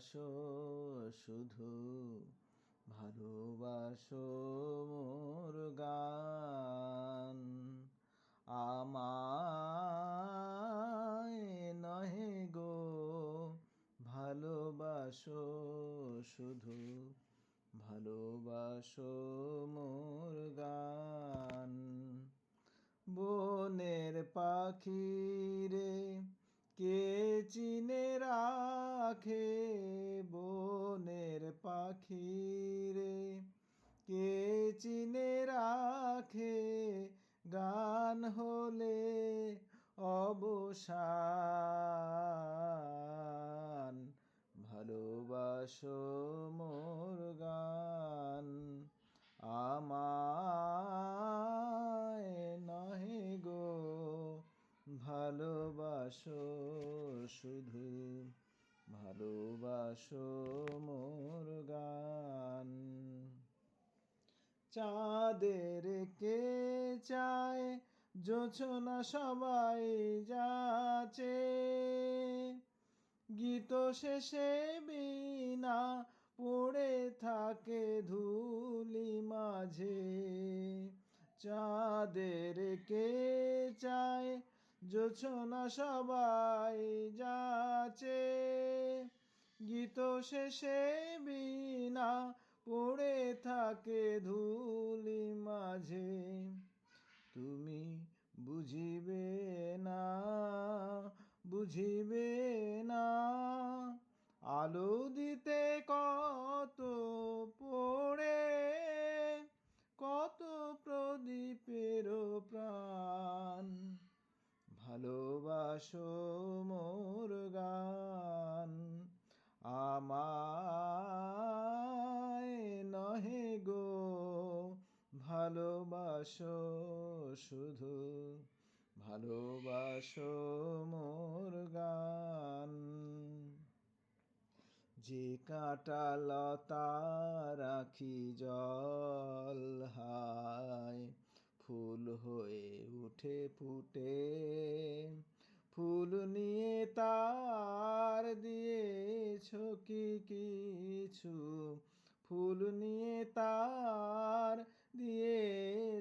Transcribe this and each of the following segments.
ভালোবাসো, শুধু ভালোবাসো মোর গান। আমায় নহে গো, ভালোবাসো, শুধু ভালোবাসো মোর গান। বনের পাখি বনের পাখি রে কে চিনে রাখে গান হলে অবসান? ভালোবাসো মোর গান আমায় ভালোবাসো মোর গান। চাঁদের কে চায় জোছনা সবাই যাচে। গীত শেষে বিনা পড়ে থাকে ধুলি মাঝে। চাঁদের কে চায় জোছনা সবাই যাচে। গীত শেষে বিনা পড়ে থাকে ধুলি মাঝে। তুমি বুঝিবে না বুঝিবে না, আলো দিতে কত পড়ে ভালোবাসো, শুধু ভালোবাসো মোর গান। যে কাঁটা লতা রাখি জল হায়, ফুল হয়ে উঠে ফুটে। ফুল নিয়ে তার দিয়েছ কি কিছু? ফুল নিয়ে তার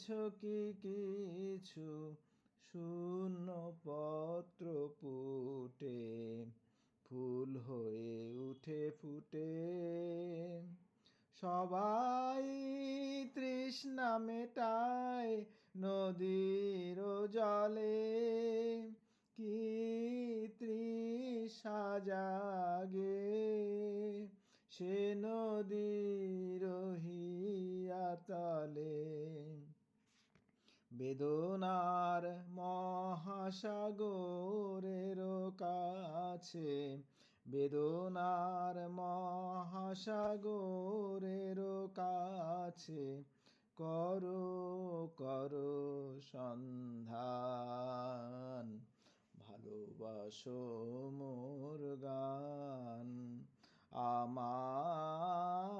দিয়েছ কি কিছু? শূন্য পত্র পুটে, ফুল হয়ে উঠে ফুটে। সবাই তৃষ্ণা মেটায় নদীর জলে। কি তৃষা জাগে সে নদীর হিয়াতলে? বেদনার মহাসাগরের কাছে বেদনার মহাসাগরের কাছে করো করো সন্ধান ভালোবাসো মোর গান আমায়